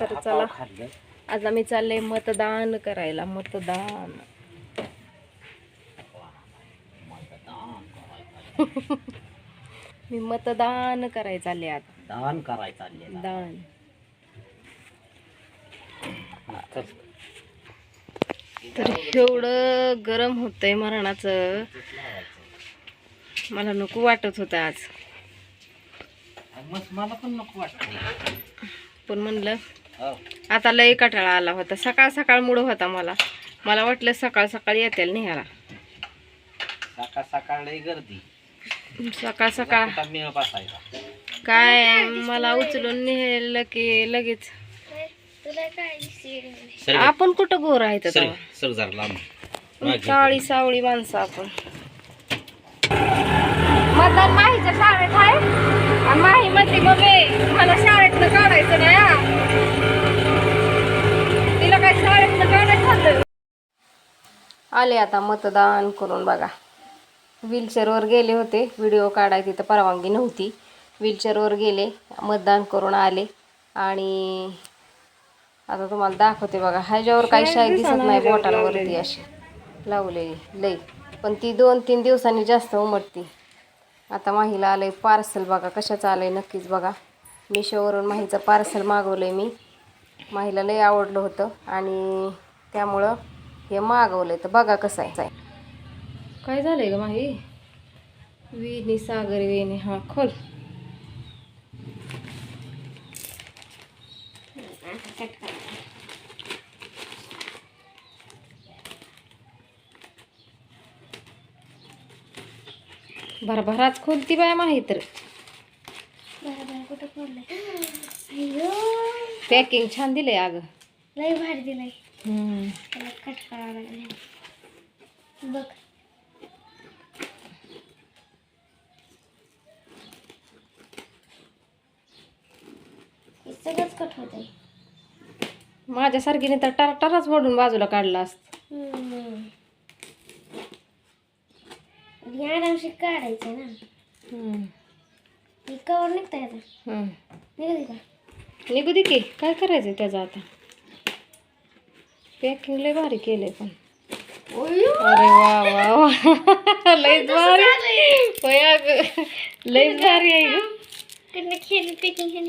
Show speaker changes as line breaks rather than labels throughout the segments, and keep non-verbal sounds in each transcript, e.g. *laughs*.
तर चला. आज आम्ही चाललंय मतदान करायला मतदान. मी मतदान करायला चालले आता.
दान करायचं चाललेलं
दान. तर एवढं गरम होतंय मरणाचं. मला नको वाटत होतं आज.
मला पण नको वाटत.
पण म्हणलं आता लय कटाळा आला होता. सकाळ सकाळ मुड होता मला. मला वाटलं सकाळ सकाळ येतील निघाला
सकाळ सकाळ लई गर्दी.
सकाळ सकाळ. काय मला उचलून नेलं की लगेच. आपण कुठं गोर आहे काळी सावळी माणसं आपण. मतदान माहीच्या शाळेत आहे? आणि माही म्हणते मम्मी मला आले आता मतदान करून बघा. व्हीलचेअरवर गेले होते. व्हिडिओ काढायची तर परवानगी नव्हती. व्हीलचेअरवर गेले मतदान करून आले. आणि आता तुम्हाला दाखवते बघा. ह्याच्यावर काही शाही दिसत नाही बोटांवरती अशी. लावलेली. लई. पण ती दोन तीन दिवसांनी जास्त उमटती. आता माहीला आलंय पार्सल बघा. कशाचं आलंय नक्कीच बघा. मिशोवरून माहीचं पार्सल मागवलंय मी. माहीला लई आवडलं होतं. आणि त्यामुळं हे मागवलंय तर बघा कसं आहे. काय झालंय ग माही विनी सागर विनी हा खोल. भरभराच खोलती बाय माही तर. पॅकिंग छान दिलंय अगं.
लय भारी दिलाय. त्याला कट करावं लागेल बघ सगळंच कट होत आहे
माझ्यासारखीने तर टारटारच मोडून बाजूला काढला असत.
आरामशी काढायचं ना कवर निघता येतं निघते का?
निघू दे की. काय करायचं त्याचं आता? पॅकिंग लय भारी केलंय पण. अरे वा वा वा. *laughs* लयच भारी. होय लयच भारी आहे ग.
कडनं खेळ पॅकिंग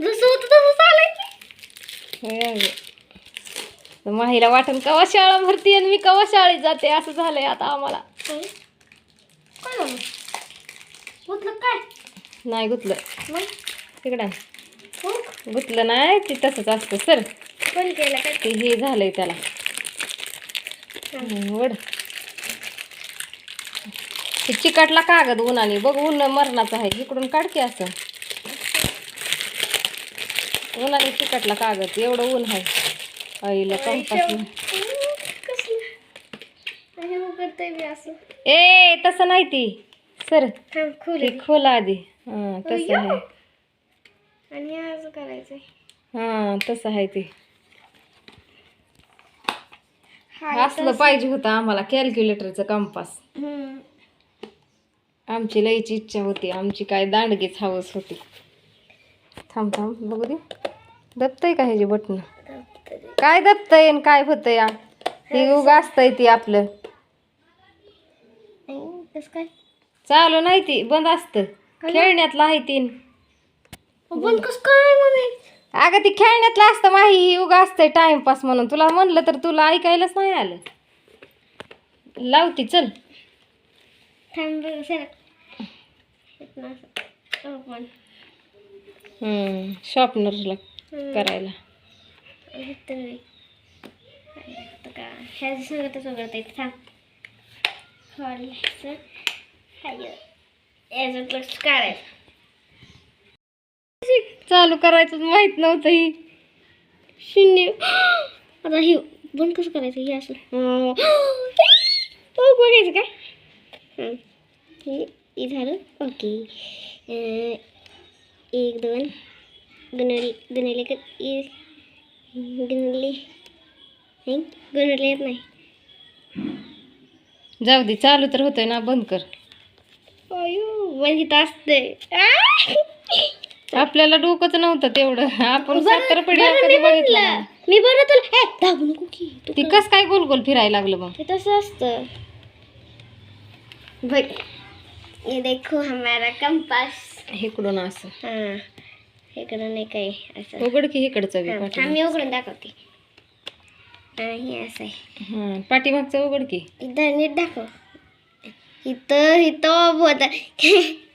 जसं होतं तसं चालायचं
होय अगं. तर माहीला वाटण कवा शाळा भरती आणि मी कवा शाळेत जाते असं झालंय आता आम्हाला.
काय?
नाही गुतलं. तिकडं गुतलं नाही ते तसंच असतं सर.
पण केलं काय
ते हे झालंय त्याला. ते चिकटला कागद उन्हाने? बघ ऊन मरणाचं आहे. इकडून काढते असं. उन्हाने चिकटला कागद एवढं ऊन आहे. आईला कंपास ए तसं नाही ती. सर
खोल
ते खोला आधी. हां तसं आहे.
आणि असं करायचंय.
हां तसं आहे ते. असलं पाहिजे होतं आम्हाला कॅल्क्युलेटरचं कंपास. आमची लईची इच्छा होती आमची काय दांडगीच हवस होती. थांब थांब बघू दे. दबतंय का ह्याची बटन काय दबतंय आणि काय होतंय या? हे उग असतंय ती आपलं.
काय?
चालू नाही ती बंद असतं. खेळण्यातलं आहे तीन.
पण कसं काय म्हणायचं
अगं ती खेळण्यातलं असतं माही ही उगा असतंय टाइमपास म्हणून. तुला म्हणलं तर तुला ऐकायलाच नाही आलं. लावती चल.
थांब बरं, सर
चालू करायचं माहीत नव्हतं ही.
शून्य. आता हे बंद कसं करायचं? हे असं हो बघायचं का हां. झालं. ओके. एक दोन. ए- गुणवले नाही गुणवले येत नाही.
जाऊ दे चालू तर होतंय ना बंद कर.
अयो इथं असते
आपल्याला डोकंच नव्हतं तेवढं. *laughs* आपण कधी
मी बरं तुला ए दाबू नको की तू
कस काय गोल गोल फिरायला लागलं मग?
ते तसं असतं. बघ. ये देखो हमारा कंपास.
इकडून असं?
हा. इकडं नाही काही असं.
उघड की इकडचं बी
हा, मी उघडून दाखवते. हा, हे असं आहे.
हा पाठीमागचं उघड की.
इथं नीट दाखव. इथं इथं *laughs*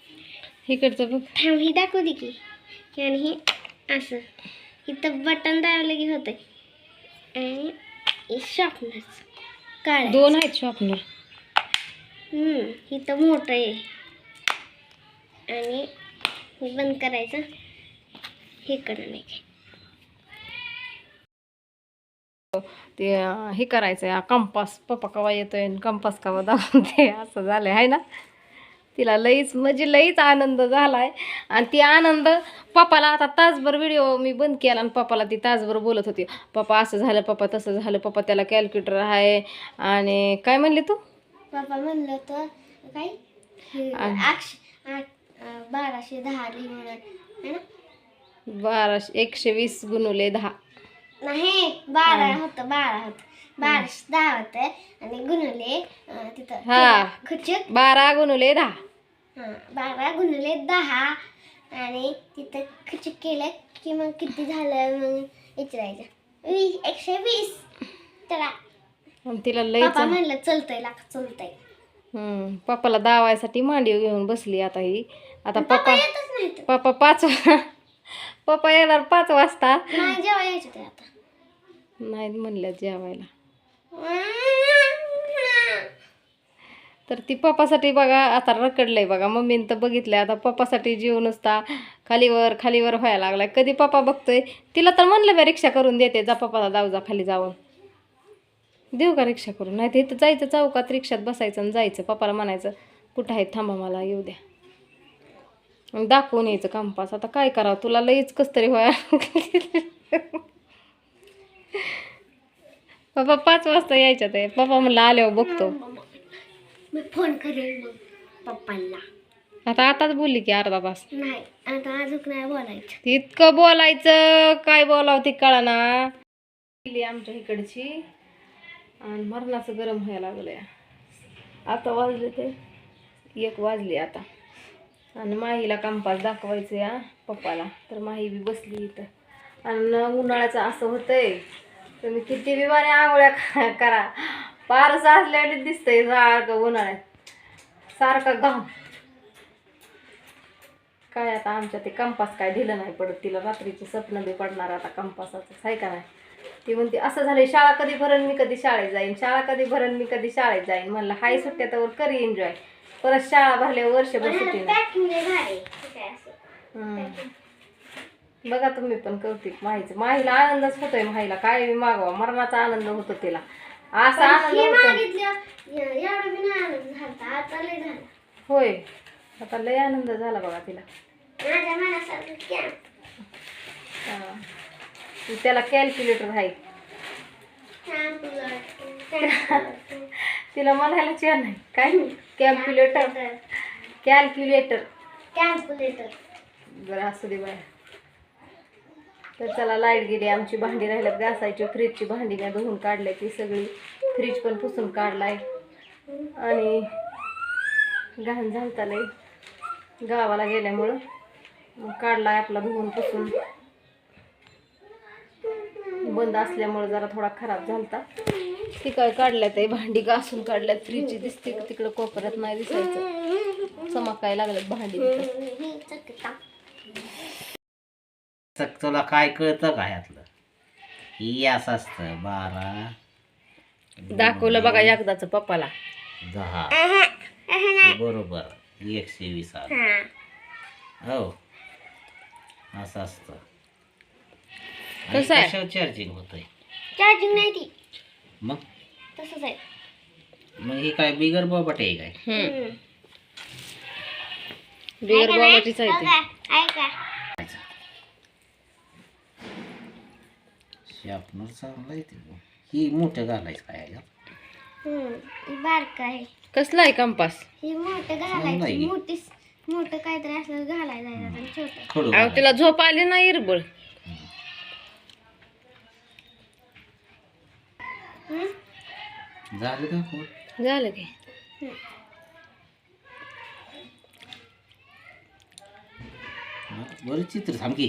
बोत
इकडचं बघ.
थांब ही दाखव दे की. आणि हे असं. इथं बटन दाबलं की होतं आणि हे शॉपनच काढ
दोन आहेत शॉपनर
हम्म इथं मोठं आहे. आणि हे बंद करायचं. हे काय.
ते हे करायचंय. कंपास पप्पा कवा येतोय कंपास कवा दाखवून ते असं झालंय आहे ना? तिला लईच म्हणजे लईच आनंद झालाय. आणि ती आनंद पप्पाला आता तासभर व्हिडिओ मी बंद केला आणि पप्पाला ती तासभर बोलत होती. पप्पा असं झालं पप्पा तसं झालं पप्पा त्याला कॅल्क्युलेटर आहे. आणि काय म्हणली तू?
पप्पा म्हणलं होतं काय? बाराशे दहा लिहून है
बाराशे एकशे वीस गुणुले दहा.
नाही बारा होतं बारा होतं. बाराशे दहा होतं आणि गुणले तिथं
हा. बारा गुणुले दहा.
बारा गुणले दहा. आणि तिथं खचक केलं की मग किती झालं मग विचारायचं. वीस एकशे वीस. त्याला
आणि तिला
पप्पा म्हणलं चलतंय लाख चलतंय.
हम्म पप्पाला दावायसाठी मांडी घेऊन बसली आता ही. आता
पप्पा
पप्पा
येतच
पाच *laughs* पप्पा येणार पाच वाजता.
नाही जेव्हा यायचं ते आता.
नाही म्हणल्या जेवायला. *laughs* तर ती पप्पासाठी बघा आता रकडलं आहे बघा मम्मीनं तर बघितलंय आता पप्पासाठी जीव नुसता खालीवर खालीवर व्हायला लागलाय. कधी पप्पा बघतोय तिला तर म्हणलं मी रिक्षा करून देते जा पप्पाला जाऊ जा खाली जाऊन. देऊ का रिक्षा करून? नाही तर इथं जायचं चौकात रिक्षात बसायचं आणि जायचं. पप्पाला म्हणायचं कुठं आहे? थांबा मला येऊ द्या. मग दाखवून यायचं कंपास आता काय करावं? तुला लईच कस तरी व्हाय पप्पा पाच वाजता यायच्या आहे. पप्पा म्हणलं आल्यावर बघतो.
मी फोन करेन मग पप्पांना.
आता आताच बोलली की अर्धा तास.
नाही आता अजून नाही बोलायचं.
इतकं बोलायचं काय बोलावं ती कळना. गेली आमच्या इकडची आणि मरणाचं गरम व्हायला लागलंय. आता वाजले ते एक वाजली आता. आणि माहीला कंपास दाखवायचं या पप्पाला. तर माही बी बसली इथं. आणि उन्हाळ्याचं असं होतंय तुम्ही किती बी बऱ्या आंघोळ्या *laughs* करा. पारस असल्याने दिसतंय सारखं उन्हाळ्यात. सारखं घाम. काय आता आमच्या ते कंपास काय दिलं नाही पडत तिला रात्रीचे स्वप्न बी पडणार आता कंपासाचं आहे का नाही? ती म्हणते असं झालंय शाळा कधी भरण मी कधी शाळेत जाईन. शाळा कधी भरण मी कधी शाळेत जाईन. म्हणलं हाय सुट्ट्या तर करी एन्जॉय परत शाळा भरल्यावर वर्षभर सुट्टी नाही. बघा तुम्ही पण कौतिक माहीचं माहीला आनंदच होतोय माहीला. काय मागवा मरणाचा आनंद होतो तिला. असा
हे
होतो.
मागितलं. ए- एवढं बी नाही आनंद झाला आता लय झाला.
होय. आता लय आनंद झाला बघा तिला.
माझ्या मनासारखं क्या
हा. त्याला कॅल्क्युलेटर आहे. *laughs* तिला म्हणायला छान नाही काय? कॅल्क्युलेटर कॅल्क्युलेटर
कॅल्क्युलेटर
बरं असू दे बाय. तर चला लाइट गेली आमची भांडी राहिल्यात घासायची. फ्रीजची भांडी मी धुवून काढली ती सगळी. फ्रीज पण पुसून काढलाय. आणि घाण झालता लय. गावाला गेल्यामुळं काढलाय आपला धुवून पुसून. बंद असल्यामुळं जरा थोडा खराब झालता. ती काय काढल्यात आहे भांडी घासून काढल्यात. फ्रीजची दिसते का तिकडं कोपऱ्यात नाही दिसायचं. चमकाय लागल्यात भांडी
तुला काय कळतं का ह्यातलं? ही असं असतं बारा.
दाखवलं बघा एकदाच पप्पाला.
दहा. हे बरोबर एकशे वीस आलं. हो. असं असतं. आणि
कसं आहे?
कशावर चार्जिंग होतंय?
चार्जिंग नाही ती.
मग?
तसंच आहे.
मग हे काय बिगर बाबट आहे काय?
हम्म.
बिगर बाबाचीच आहे ती.
ऐका.
चांगलं ही मोठं घालायचं काय का?
हम्म. ही बारक आहे.
कसला आहे कंपास?
ही मोठं घालायची
की.
मोठी मोठं काहीतरी असलं घालायला जायचं आणि छोटं.
खडू
अहो तिला झोप आली ना इरबळ
हं?
झालं का खोड
झालं की.
बरं चित्र थांब की.